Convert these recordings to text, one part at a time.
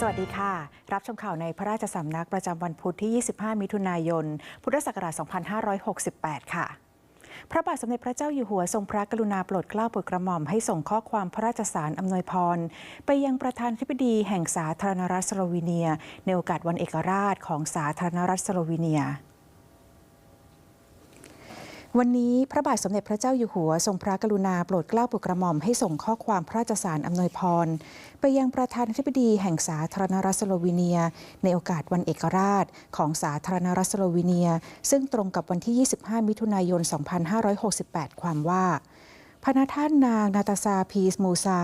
สวัสดีค่ะ รับชมข่าวในพระราชสำนักประจำวันพุธที่ 25 มิถุนายน พุทธศักราช 2568 ค่ะพระบาทสมเด็จพระเจ้าอยู่หัวทรงพระกรุณาโปรดเกล้าโปรดกระหม่อมให้ส่งข้อความพระราชสารอำนวยพร ไปยังประธานธิบดีแห่งสาธารณรัฐสโลวีเนีย ในโอกาสวันเอกราชของสาธารณรัฐสโลวีเนีย วันนี้พระบาทสมเด็จพระเจ้าอยู่หัว ทรงพระกรุณาโปรดเกล้าโปรดกระหม่อมให้ส่งข้อความพระราชสารอำนวยพร ไปยังประธานาธิบดีแห่งสาธารณรัฐสโลวีเนีย ในโอกาสวันเอกราชของสาธารณรัฐสโลวีเนีย ซึ่งตรงกับวันที่ 25 มิถุนายน 2568 ความว่า พระนท่านนางนาตาซาพีสมูซา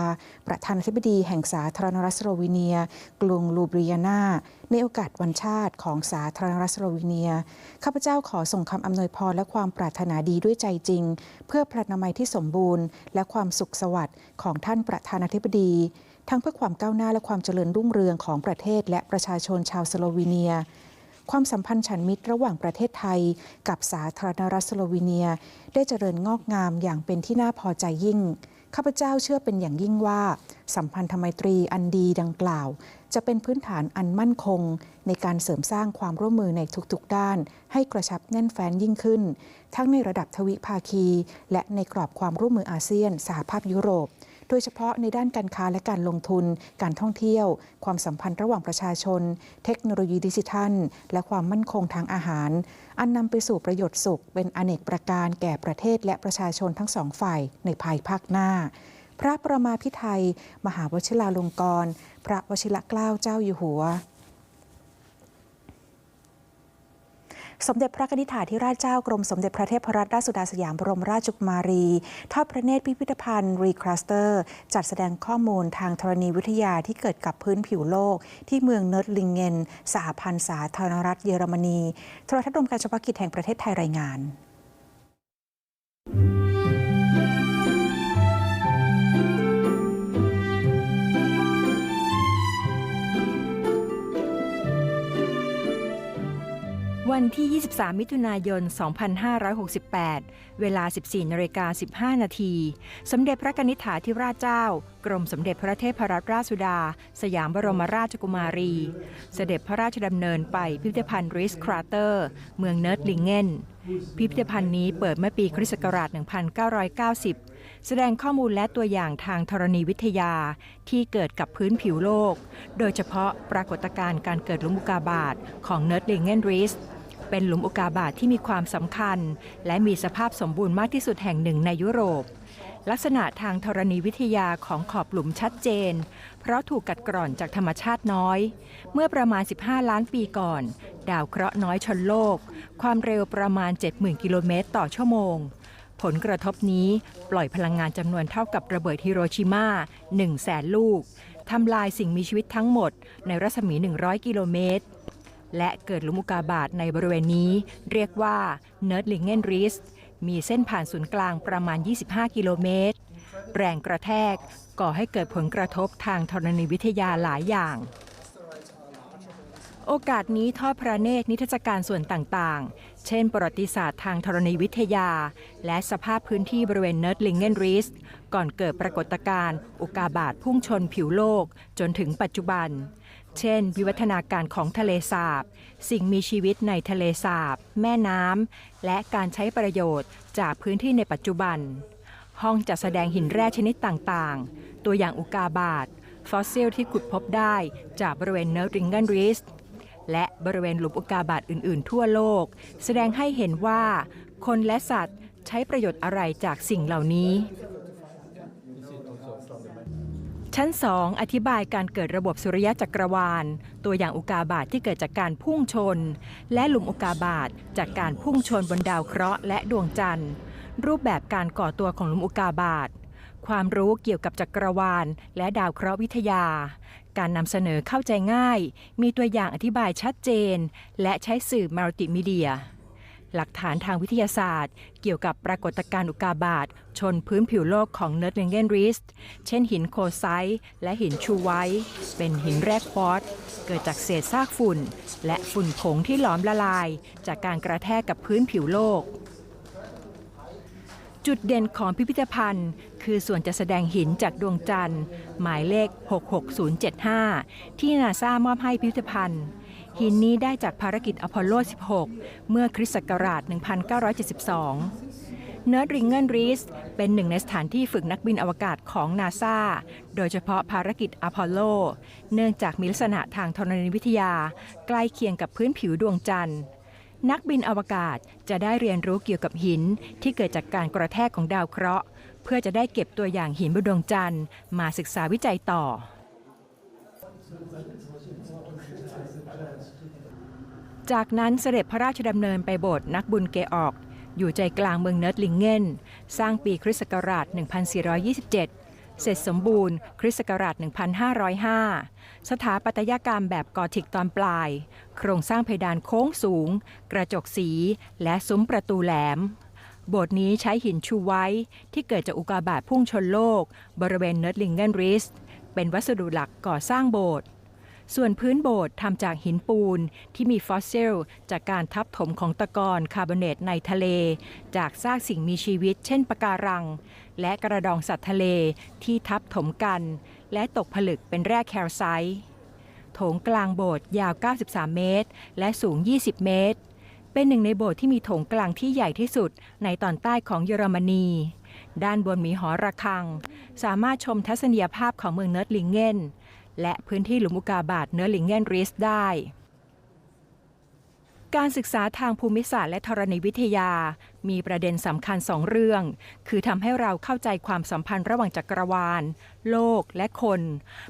ประธานาธิบดีแห่งสาธารณรัฐสโลวีเนีย กรุงลูบริยานาในโอกาสวันชาติของสาธารณรัฐสโลวีเนีย ข้าพเจ้าขอส่งคำอำนวยพรและความปรารถนาดีด้วยใจจริง เพื่อพระนามัยที่สมบูรณ์ และความสุขสวัสดิ์ของท่านประธานาธิบดีทั้งเพื่อความก้าวหน้าและความเจริญรุ่งเรืองของประเทศและประชาชนชาวสโลวีเนีย ความสัมพันธ์ฉันมิตรระหว่างประเทศไทย กับสาธารณรัฐสโลวีเนีย ได้เจริญงอกงามอย่างเป็นที่น่าพอใจยิ่ง ข้าพเจ้าเชื่อเป็นอย่างยิ่งว่า สัมพันธไมตรีอันดีดังกล่าว จะเป็นพื้นฐานอันมั่นคง ในการเสริมสร้างความร่วมมือในทุกๆ ด้าน ให้กระชับแน่นแฟ้นยิ่งขึ้น ทั้งในระดับทวิภาคี และในกรอบความร่วมมืออาเซียนสหภาพยุโรป ดยเฉพาะในด้านการค้าและการลงทุน การท่องเที่ยว ความสัมพันธ์ระหว่างประชาชน เทคโนโลยีดิจิทัล และความมั่นคงทางอาหาร อันนำไปสู่ประโยชน์สุข เป็นอเนกประการแก่ประเทศและประชาชนทั้งสองฝ่ายในภายภาคหน้า พระประมาพิไทย มหาวชิราลงกรณ์พระวชิรเกล้าเจ้าอยู่หัว สมเด็จพระนิธิฐาธิราชเจ้ากรมสมเด็จพระเทพรัตนราชสุดาสยามบรมราชกุมารีทอดพระเนตรพิพิธภัณฑ์รีคลัสเตอร์ จัดแสดงข้อมูลทางธรณีวิทยาที่เกิดกับพื้นผิวโลก ที่เมืองเนิร์ดลิงเงนสหพันธ์สาธารณรัฐเยอรมนีโทรทัศน์รวมการเฉพาะกิจแห่งประเทศไทยรายงาน วันที่ 23 มิถุนายน 2568 เวลา 14นาฬิกา15 นาที สมเด็จพระนิษฐาธิราชเจ้า กรมสมเด็จพระเทพรัตนราชสุดา สยามบรมราชกุมารี เสด็จพระราชดำเนินไปพิพิธภัณฑ์ริสคราเตอร์ เมืองเนิร์ดลิงเกนพิพิธภัณฑ์นี้เปิดเมื่อปีคริสต์ศักราช 1990 แสดงข้อมูลและตัวอย่างทางธรณีวิทยาที่เกิดกับพื้นผิวโลก โดยเฉพาะปรากฏการณ์การเกิดลุมอุกาบาตของเนิร์ดลิงเกนริส เป็นหลุมอุกาบาตที่มีความสำคัญ และมีสภาพสมบูรณ์มากที่สุดแห่งหนึ่งในยุโรป ลักษณะทางธรณีวิทยาของขอบหลุมชัดเจน เพราะถูกกัดกร่อนจากธรรมชาติน้อย เมื่อประมาณ 15 ล้านปีก่อน ดาวเคราะห์น้อยชนโลก ความเร็วประมาณ 70,000 กิโลเมตรต่อชั่วโมงผลกระทบนี้ปล่อยพลังงานจำนวนเท่ากับระเบิดฮิโรชิมา1แสนลูก ทำลายสิ่งมีชีวิตทั้งหมดในรัศมี 100 กิโลเมตร และเกิดหลุมอุกาบาตในบริเวณนี้ เรียกว่าเนิร์ดลิงเกนริสมีเส้นผ่านศูนย์กลางประมาณ 25 กิโลเมตร แรงกระแทกก่อให้เกิดผลกระทบทางธรณีวิทยาหลายอย่าง โอกาสนี้ทอดพระเนตรนิทรรศการส่วนต่างๆ เช่น ประวัติศาสตร์ทางธรณีวิทยา และสภาพพื้นที่บริเวณเนิร์ดลิงเกนริสก่อนเกิดปรากฏการณ์อุกกาบาตพุ่งชนผิวโลกจนถึงปัจจุบัน เช่น วิวัฒนาการของทะเลสาบ สิ่งมีชีวิตในทะเลสาบ แม่น้ำ และการใช้ประโยชน์จากพื้นที่ในปัจจุบัน ห้องจัดแสดงหินแร่ชนิดต่างๆ ตัวอย่างอุกาบาต ฟอสซิลที่ขุดพบได้จากบริเวณเนิร์ดริงเกนริสและบริเวณหลุมอุกกาบาตอื่น ๆ ทั่วโลก แสดงให้เห็นว่า คนและสัตว์ใช้ประโยชน์อะไรจากสิ่งเหล่านี้ ชั้น 2 อธิบายการเกิดระบบสุริยะจักรวาล ตัวอย่างอุกาบาตที่เกิดจากการพุ่งชน และหลุมอุกาบาตจากการพุ่งชนบนดาวเคราะห์และดวงจันทร์ รูปแบบการก่อตัวของหลุมอุกกาบาตความรู้เกี่ยวกับจักรวาล และดาวเคราะห์วิทยา การนำเสนอเข้าใจง่าย มีตัวอย่างอธิบายชัดเจน และใช้สื่อมัลติมีเดีย หลักฐานทางวิทยาศาสตร์ เกี่ยวกับปรากฏการณ์อุกาบาตชนพื้นผิวโลกของเนิร์ดเลงเกนริสเช่นหินโคไซต์และหินชูไวเป็นหินแร่ควอตซ์เกิดจากเศษซากฝุ่น และฝุ่นผงที่หลอมละลาย จากการกระแทกกับพื้นผิวโลกจุดเด่นของพิพิธภัณฑ์ คือส่วนจะแสดงหินจากดวงจันทร์ หมายเลข 66075 ที่นาซามอบให้พิพิธภัณฑ์ หินนี้ได้จากภารกิจอพอลโล 16 เมื่อคริสต์ศักราช 1972 เนิร์ดริงเกิลรีสเป็นหนึ่งในสถานที่ฝึกนักบินอวกาศของนาซาโดยเฉพาะภารกิจอพอลโล เนื่องจากมีลักษณะทางธรณีวิทยา ใกล้เคียงกับพื้นผิวดวงจันทร์ นักบินอวกาศจะได้เรียนรู้เกี่ยวกับหินที่เกิดจากการกระแทกของดาวเคราะห์ เพื่อจะได้เก็บตัวอย่างหินบนดวงจันทร์มาศึกษาวิจัยต่อ จากนั้นเสด็จพระราชดำเนินไปโบสถ์นักบุญเกออก อยู่ใจกลางเมืองเนิร์ดลิงเกนสร้างปีคริสต์ศักราช 1427 เสร็จสมบูรณ์ คริสต์ศักราช 1505 สถาปัตยกรรมแบบกอธิกตอนปลาย โครงสร้างเพดานโค้งสูง กระจกสี และซุ้มประตูแหลมโบสถ์นี้ใช้หินชูไว้ที่เกิดจากอุกกาบาตพุ่งชนโลก บริเวณเนิร์ดลิงเกนริส เป็นวัสดุหลักก่อสร้างโบสถ์ ส่วนพื้นโบสถ์ทำจากหินปูนที่มีฟอสซิล จากการทับถมของตะกอนคาร์บอเนตในทะเล จากซากสิ่งมีชีวิตเช่นปะการัง และกระดองสัตว์ทะเลที่ทับถมกัน และตกผลึกเป็นแร่แคลไซต์โถงกลางโบสถ์ยาว 93 เมตร และสูง 20 เมตร เป็นหนึ่งในโบสถ์ที่มีโถงกลางที่ใหญ่ที่สุดในตอนใต้ของเยอรมนี ด้านบนมีหอระฆัง สามารถชมทัศนียภาพของเมืองเนิร์ดลิงเกน และพื้นที่หลุมอุกาบาตเนื้อลิงเงนริสได้ การศึกษาทางภูมิศาสตร์และธรณีวิทยา มีประเด็นสำคัญสองเรื่อง คือทำให้เราเข้าใจความสัมพันธ์ระหว่างจักรวาล โลกและคน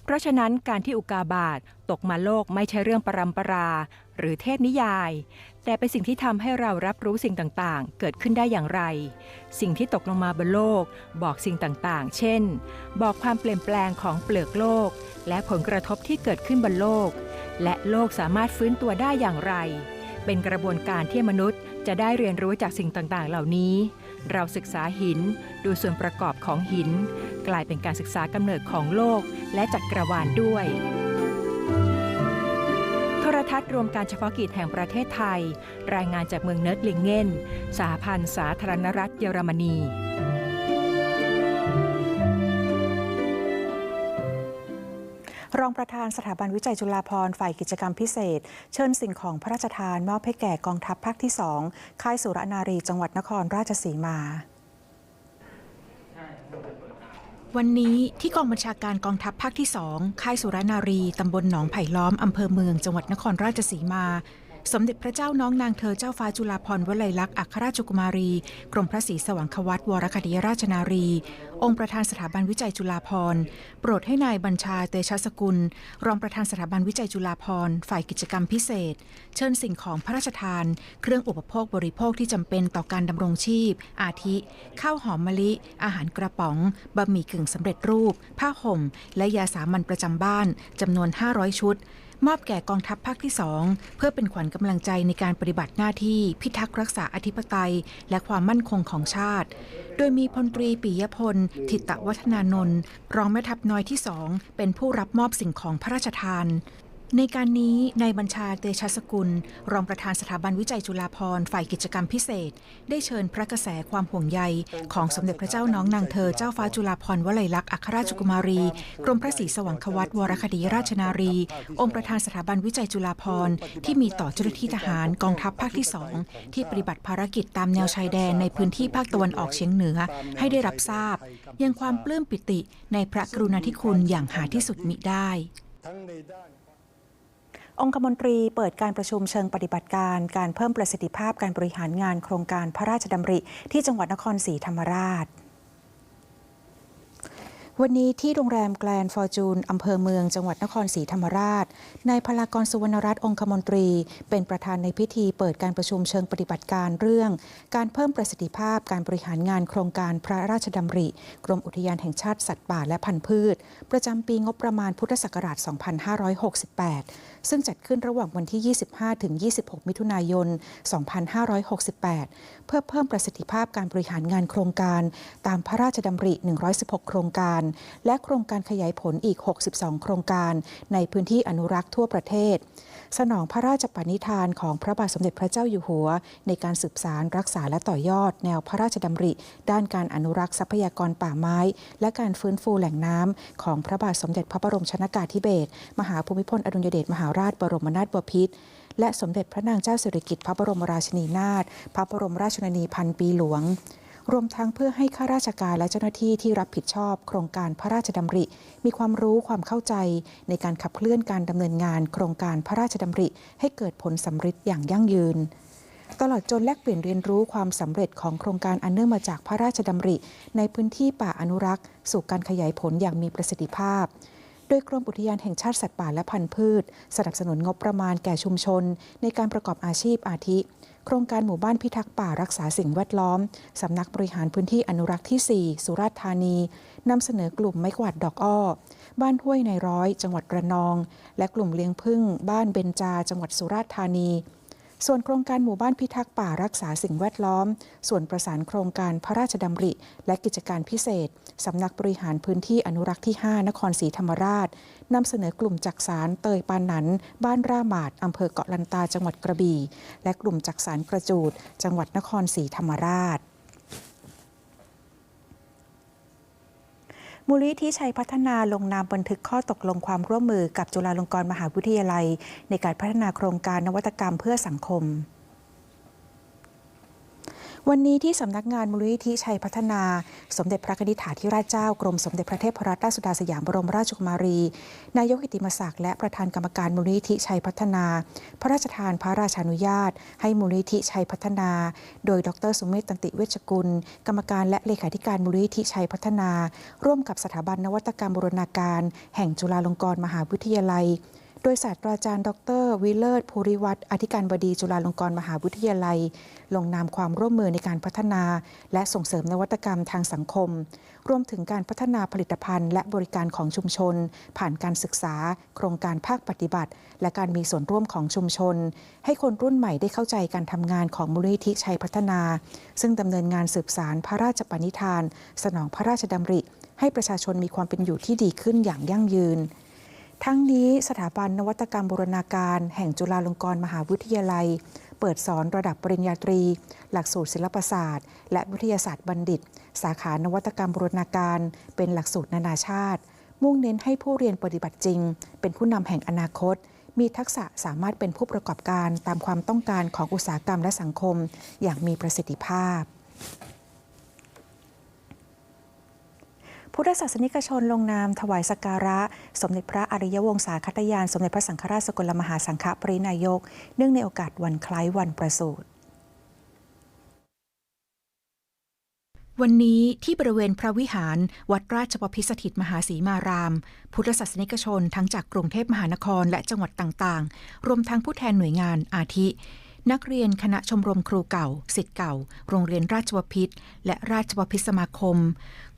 เพราะฉะนั้นการที่อุกาบาตตกมาโลกไม่ใช่เรื่องปรำปรา หรือเทพนิยาย แต่เป็นสิ่งที่ทำให้เรารับรู้สิ่งต่างๆ เกิดขึ้นได้อย่างไร สิ่งที่ตกลงมาบนโลก บอกสิ่งต่างๆ เช่น บอกความเปลี่ยนแปลงของเปลือกโลก และผลกระทบที่เกิดขึ้นบนโลก และโลกสามารถฟื้นตัวได้อย่างไร เป็นกระบวนการที่มนุษย์ จะได้เรียนรู้จากสิ่งต่างๆ เหล่านี้ เราศึกษาหิน ดูส่วนประกอบของหิน กลายเป็นการศึกษากำเนิดของโลกและจักรวาลด้วยโทรทัศน์รวมการเฉพาะกิจแห่งประเทศไทย รายงานจากเมืองเนิร์ดลิงเงนสหพันธ์สาธารณรัฐเยอรมนี รองประธานสถาบันวิจัยจุฬาภรณ์ฝ่ายกิจกรรมพิเศษ เชิญสิ่งของพระราชทานมอบให้แก่กองทัพภาคที่ 2 ค่ายสุรนารีจังหวัดนครราชสีมาวันนี้ที่กองบัญชาการกองทัพภาคที่ 2 ค่ายสุรนารี ตำบลหนองไผ่ล้อม อำเภอเมือง จังหวัดนครราชสีมา สมเด็จพระเจ้าน้องนางเธอเจ้าฟ้าจุฬาภรณ์วลัยลักษณ์อัครราชกุมารี กรมพระศรีสว่างควัตวรคดีราชนารี องค์ประธานสถาบันวิจัยจุฬาภรณ์โปรดให้นายบัญชาเตชะสกุล รองประธานสถาบันวิจัยจุฬาภรณ์ฝ่ายกิจกรรมพิเศษ เชิญสิ่งของพระราชทาน เครื่องอุปโภคบริโภคที่จำเป็นต่อการดำรงชีพ อาทิข้าวหอมมะลิ อาหารกระป๋องบะหมี่กึ่งสำเร็จรูป ผ้าห่ม และยาสามัญประจำบ้านจำนวน 500 ชุด มอบแก่กองทัพภาคที่ 2 เพื่อเป็นขวัญกำลังใจในการปฏิบัติหน้าที่พิทักษ์รักษาอธิปไตย และความมั่นคงของชาติ โดยมีพลตรีปิยพลทิตวัฒนานนท์รองแม่ทัพน้อยที่สองเป็นผู้รับมอบสิ่งของพระราชทาน ในการนี้นายบัญชาเตชะสกุล รองประธานสถาบันวิจัยจุฬาภรณ์ฝ่ายกิจกรรมพิเศษ ได้เชิญพระกระแสความห่วงใย ของสมเด็จพระเจ้าน้องนางเธอเจ้าฟ้าจุฬาภรณ์วลัยลักษณ์อัครราชกุมารี กรมพระศรีสว่างควัตวรคดีราชนารี องค์ประธานสถาบันวิจัยจุฬาภรณ์ที่มีต่อเจ้าหน้าที่ทหารกองทัพภาคที่สองที่ปฏิบัติภารกิจตามแนวชายแดนในพื้นที่ภาคตะวันออกเฉียงเหนือ ให้ได้รับทราบ ยังความปลื้มปิติในพระกรุณาธิคุณอย่างหาที่สุดมิได้ องคมนตรีเปิดการประชุมเชิงปฏิบัติการการเพิ่มประสิทธิภาพการบริหารงานโครงการพระราชดำริที่จังหวัดนครศรีธรรมราชวันนี้ที่โรงแรมแกลนฟอร์จูนอำเภอเมืองจังหวัดนครศรีธรรมราช นายพลากรสุวรรณรัตน์องคมนตรี เป็นประธานในพิธีเปิดการประชุมเชิงปฏิบัติการเรื่อง การเพิ่มประสิทธิภาพการบริหารงานโครงการพระราชดำริ กรมอุทยานแห่งชาติสัตว์ป่าและพันธุ์พืช ประจำปีงบประมาณพุทธศักราช 2568 ซึ่งจัดขึ้นระหว่างวันที่ 25 ถึง 26 มิถุนายน 2568 เพื่อเพิ่มประสิทธิภาพการบริหารงานโครงการ ตามพระราชดำริ 116 โครงการ และโครงการขยายผลอีก 62 โครงการ ในพื้นที่อนุรักษ์ทั่วประเทศ สนองพระราชปณิธานของพระบาทสมเด็จพระเจ้าอยู่หัว ในการสืบสารรักษาและต่อยอด แนวพระราชดำริ ด้านการอนุรักษ์ทรัพยากรป่าไม้ และการฟื้นฟูแหล่งน้ำของพระบาทสมเด็จพระบรมชนากาธิเบศรมหาภูมิพลอดุลยเดชมหาราชบรมนาถบพิตรและสมเด็จพระนางเจ้าสิริกิติ์พระบรมราชินีนาถพระบรมราชชนนีพันปีหลวง รวมทั้งเพื่อให้ข้าราชการและเจ้าหน้าที่ที่รับผิดชอบ โครงการพระราชดำริ มีความรู้ความเข้าใจ ในการขับเคลื่อนการดำเนินงาน โครงการพระราชดำริ ให้เกิดผลสำเร็จอย่างยั่งยืนตลอดจนแลกเปลี่ยนเรียนรู้ความสำเร็จของโครงการอันเนื่องมาจากพระราชดำริ ในพื้นที่ป่าอนุรักษ์ สู่การขยายผลอย่างมีประสิทธิภาพ โดยกรมอุทยานแห่งชาติสัตว์ป่าและพันธุ์พืช สนับสนุนงบประมาณแก่ชุมชน ในการประกอบอาชีพอาทิ โครงการหมู่บ้านพิทักษ์ป่ารักษาสิ่งแวดล้อม สำนักบริหารพื้นที่อนุรักษ์ที่ 4 สุราษฎร์ธานีนำเสนอกลุ่มไม้กวาดดอกอ้อ บ้านห้วยในร้อย จังหวัดระนอง และกลุ่มเลี้ยงพึ่ง บ้านเบญจา จังหวัดสุราษฎร์ธานี ส่วนโครงการหมู่บ้านพิทักษ์ป่ารักษาสิ่งแวดล้อม ส่วนประสานโครงการพระราชดำริ และกิจการพิเศษ สำนักบริหารพื้นที่อนุรักษ์ที่ 5 นครศรีธรรมราช นำเสนอกลุ่มจักสารเตยปานนัน บ้านร่าหมาดอำเภอเกาะลันตาจังหวัดกระบี่ และกลุ่มจักสารกระจูด จังหวัดนครศรีธรรมราช มูลนิธิชัยพัฒนาลงนามบันทึกข้อตกลงความร่วมมือกับจุฬาลงกรณ์มหาวิทยาลัย ในการพัฒนาโครงการนวัตกรรมเพื่อสังคม วันนี้ที่สำนักงานมูลนิธิชัยพัฒนา สมเด็จพระนิธิถาธิราชเจ้ากรมสมเด็จพระเทพรัตนราชสุดาสยามบรมราชกุมารี นายกอิติมศักดิ์และประธานกรรมการมูลนิธิชัยพัฒนา พระราชทานพระราชานุญาต ให้มูลนิธิชัยพัฒนา โดยดรสุเมธตันติเวชกุล กรรมการและเลขาธิการมูลนิธิชัยพัฒนา ร่วมกับสถาบันนวัตกรรมบูรณาการ แห่งจุฬาลงกรณ์มหาวิทยาลัย โดยศาสตราจารย์ ดร วิเลิศภูริวัตรอธิการบดีจุฬาลงกรณ์มหาวิทยาลัย ลงนามความร่วมมือในการพัฒนา และส่งเสริมนวัตกรรมทางสังคม รวมถึงการพัฒนาผลิตภัณฑ์ และบริการของชุมชน ผ่านการศึกษา โครงการภาคปฏิบัติ และการมีส่วนร่วมของชุมชน ให้คนรุ่นใหม่ได้เข้าใจการทำงานของมูลนิธิชัยพัฒนา ซึ่งดำเนินงานสืบสารพระราชปณิธาน สนองพระราชดำริ ให้ประชาชนมีความเป็นอยู่ที่ดีขึ้นอย่างยั่งยืน ทั้งนี้สถาบันนวัตกรรมบูรณาการแห่งจุฬาลงกรณ์มหาวิทยาลัย เปิดสอนระดับปริญญาตรี หลักสูตรศิลปศาสตร์ และวิทยาศาสตร์บัณฑิต สาขานวัตกรรมบูรณาการ เป็นหลักสูตรนานาชาติ มุ่งเน้นให้ผู้เรียนปฏิบัติจริง เป็นผู้นำแห่งอนาคต มีทักษะสามารถเป็นผู้ประกอบการตามความต้องการของอุตสาหกรรมและสังคม อย่างมีประสิทธิภาพ พุทธศาสนิกชนลงนามถวายสักการะ สมเด็จพระอริยวงศาคตยาน สมเด็จพระสังฆราชสกลมหาสังฆปรินายก เนื่องในโอกาสวันคล้ายวันประสูติวันนี้ที่บริเวณพระวิหาร วัดราชบพิสถิตมหาศรีมาราม พุทธศาสนิกชนทั้งจากกรุงเทพมหานครและจังหวัดต่างๆ รวมทั้งผู้แทนหน่วยงานอาทิ นักเรียนคณะชมรมครูเก่าสิทธิ์เก่า โรงเรียนราชบพิษและราชบพิษสมาคม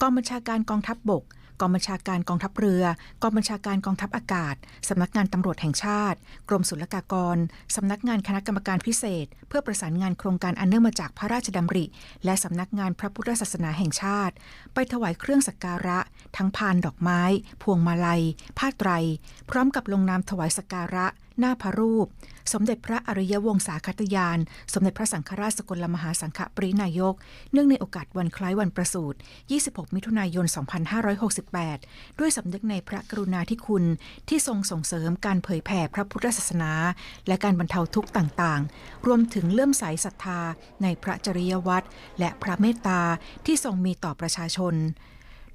กองบัญชาการกองทัพบบก กองบัญชาการกองทัพเรือ กองบัญชาการกองทัพอากาศ สำนักงานตำรวจแห่งชาติ กรมศุลกากร สำนักงานคณะกรรมการพิเศษ เพื่อประสานงานโครงการอันเนื่องมาจากพระราชดำริ และสำนักงานพระพุทธศาสนาแห่งชาติ ไปถวายเครื่องสักการะ ทั้งพานดอกไม้ พวงมาลัย ผ้าไตร พร้อมกับลงนามถวายสักการะ หน้าพระรูป สมเด็จพระอริยวงศาคตยาน สมเด็จพระสังฆราชสกลมหาสังฆปรินายก เนื่องในโอกาสวันคล้ายวันประสูติ 26 มิถุนายน 2568 ด้วยสำนึกในพระกรุณาธิคุณ ที่ทรงส่งเสริมการเผยแผ่พระพุทธศาสนา และการบรรเทาทุกข์ต่างๆ รวมถึงเลื่อมใสศรัทธาในพระจริยวัตรและพระเมตตาที่ทรงมีต่อประชาชน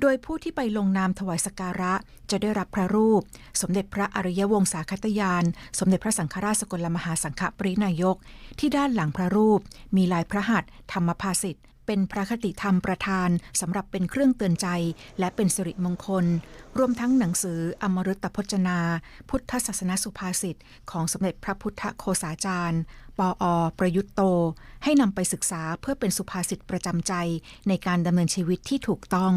โดยผู้ที่ไปลงนามถวายสักการะจะได้รับพระรูป สมเด็จพระอริยวงศาคตยาน สมเด็จพระสังฆราชสกลมหาสังฆปรินายก ที่ด้านหลังพระรูป มีลายพระหัตถ์ธรรมภาสิทธิ์เป็นพระคติธรรมประธานสำหรับเป็นเครื่องเตือนใจ และเป็นสิริมงคล รวมทั้งหนังสืออมฤตพจนา พุทธศาสนสุภาษิตของสมเด็จพระพุทธโคสาจารย์ ปออประยุตโต ให้นำไปศึกษาเพื่อเป็นสุภาษิตประจำใจในการดำเนินชีวิตที่ถูกต้อง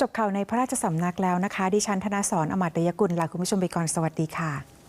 จบข่าวในพระราชสำนักแล้วนะคะ ดิฉันธนาสอนอมตยกุลลาคุณผู้ชมไปก่อนสวัสดีค่ะ